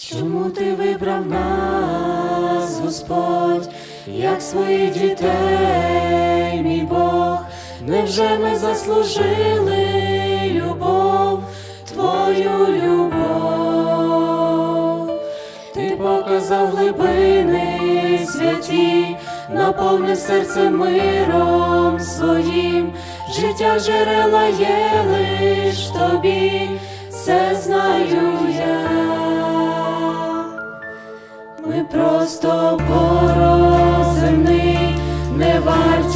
Чому ти вибрав нас, Господь, як своїх дітей, мій Бог, невже ми заслужили любов, Твою любов? Ти показав глибини святі, наповнив серце миром своїм, життя джерела є лиш тобі, це знаю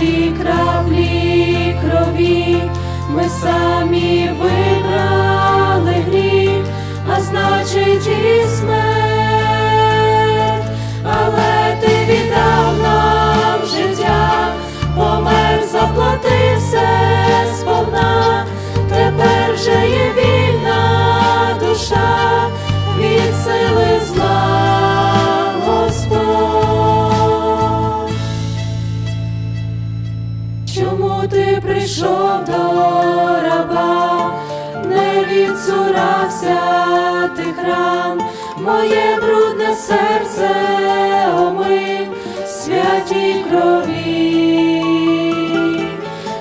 варті краплі крові, ми самі вибрали гріх, а значить і смерть, Чому ти прийшов до раба, не відсурався тих ран, моє брудне серце омив святій крові.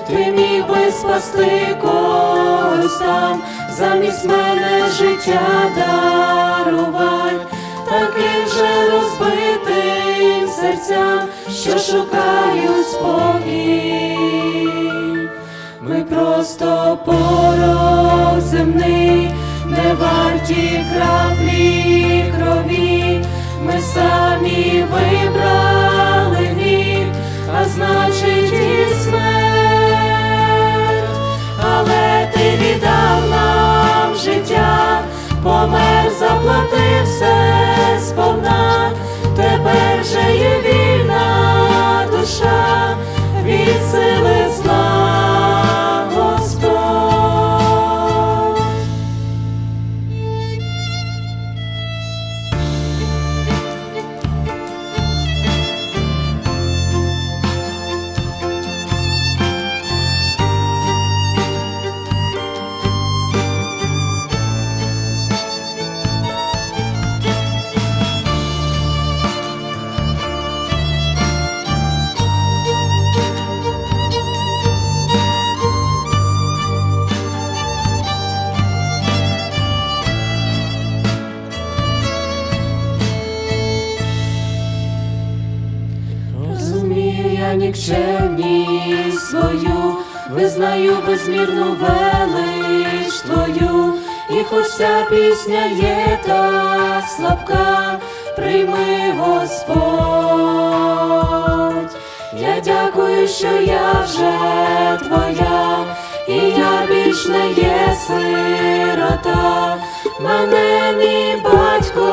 Ти міг би спасти когось там, замість мене життя дарувать, таким же розбитим серцям, що шукають спокій. Просто порох земний, не варті краплі крові, ми самі вибрали нікчемність свою, визнаю безмірну велич твою, і хоч ця пісня є так слабка, прийми Господь. Я дякую, що я вже твоя, і я більш не є сирота. Мене мій батько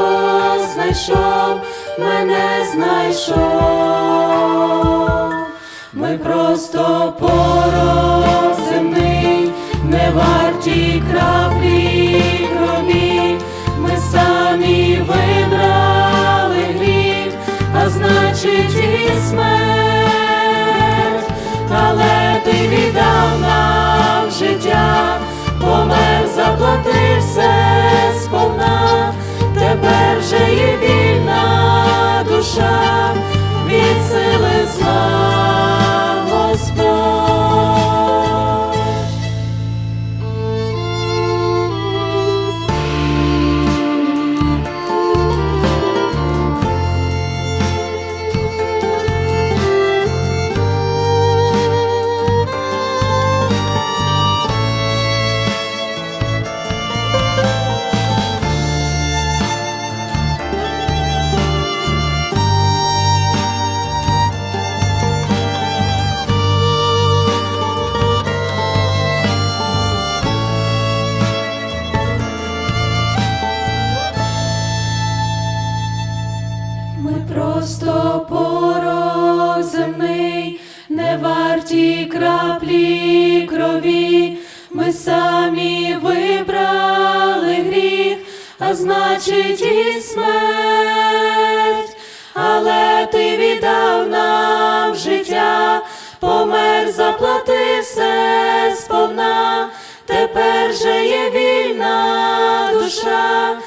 знайшов, мене знайшов. Ми просто порох земний, не варті краплі крові, ми самі вибрали гріх, а значить просто порох земний, не варті краплі крові, ми самі вибрали гріх, а значить і смерть, але ти віддав нам життя, помер, заплатив все сповна, тепер же є вільна душа